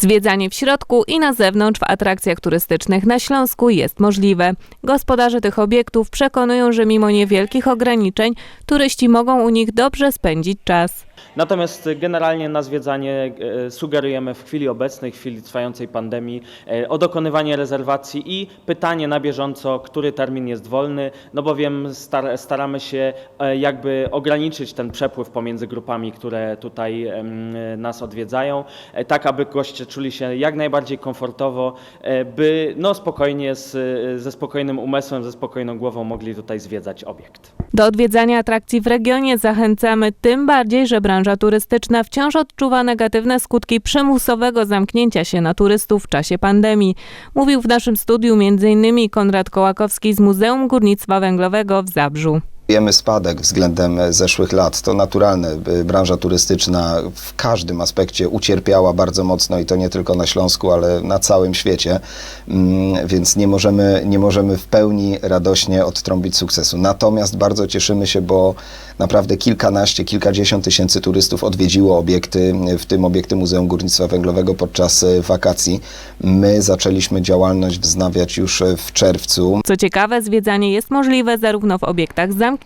Zwiedzanie w środku i na zewnątrz w atrakcjach turystycznych na Śląsku jest możliwe. Gospodarze tych obiektów przekonują, że mimo niewielkich ograniczeń turyści mogą u nich dobrze spędzić czas. Natomiast generalnie na zwiedzanie e, sugerujemy w chwili obecnej, w chwili trwającej pandemii, e, o dokonywanie rezerwacji i pytanie na bieżąco, który termin jest wolny, no bowiem star staramy się e, jakby ograniczyć ten przepływ pomiędzy grupami, które tutaj nas odwiedzają, tak aby goście czuli się jak najbardziej komfortowo, by no spokojnie, z, ze spokojnym umysłem, ze spokojną głową mogli tutaj zwiedzać obiekt. Do odwiedzania atrakcji w regionie zachęcamy tym bardziej, że branża turystyczna wciąż odczuwa negatywne skutki przymusowego zamknięcia się na turystów w czasie pandemii. Mówił w naszym studiu m.in. Konrad Kołakowski z Muzeum Górnictwa Węglowego w Zabrzu. Wiemy spadek względem e, zeszłych lat. To naturalne. E, Branża turystyczna w każdym aspekcie ucierpiała bardzo mocno i to nie tylko na Śląsku, ale na całym świecie. Mm, Więc nie możemy, nie możemy w pełni radośnie odtrąbić sukcesu. Natomiast bardzo cieszymy się, bo naprawdę kilkanaście, kilkadziesiąt tysięcy turystów odwiedziło obiekty, w tym obiekty Muzeum Górnictwa Węglowego podczas e, wakacji. My zaczęliśmy działalność wznawiać już e, w czerwcu. Co ciekawe, zwiedzanie jest możliwe zarówno w obiektach zamkniętych,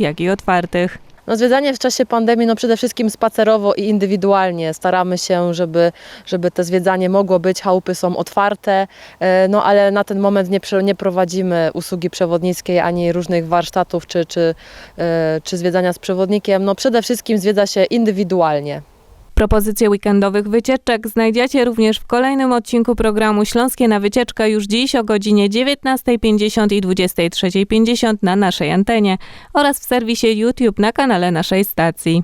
jak i otwartych. No, zwiedzanie w czasie pandemii, no przede wszystkim spacerowo i indywidualnie. Staramy się, żeby, żeby to zwiedzanie mogło być. Chałupy są otwarte, e, no ale na ten moment nie, nie prowadzimy usługi przewodnickiej ani różnych warsztatów czy, czy, e, czy zwiedzania z przewodnikiem. No przede wszystkim zwiedza się indywidualnie. Propozycje weekendowych wycieczek znajdziecie również w kolejnym odcinku programu Śląskie na wycieczkę już dziś o godzinie 19.50 i 23.50 na naszej antenie oraz w serwisie YouTube na kanale naszej stacji.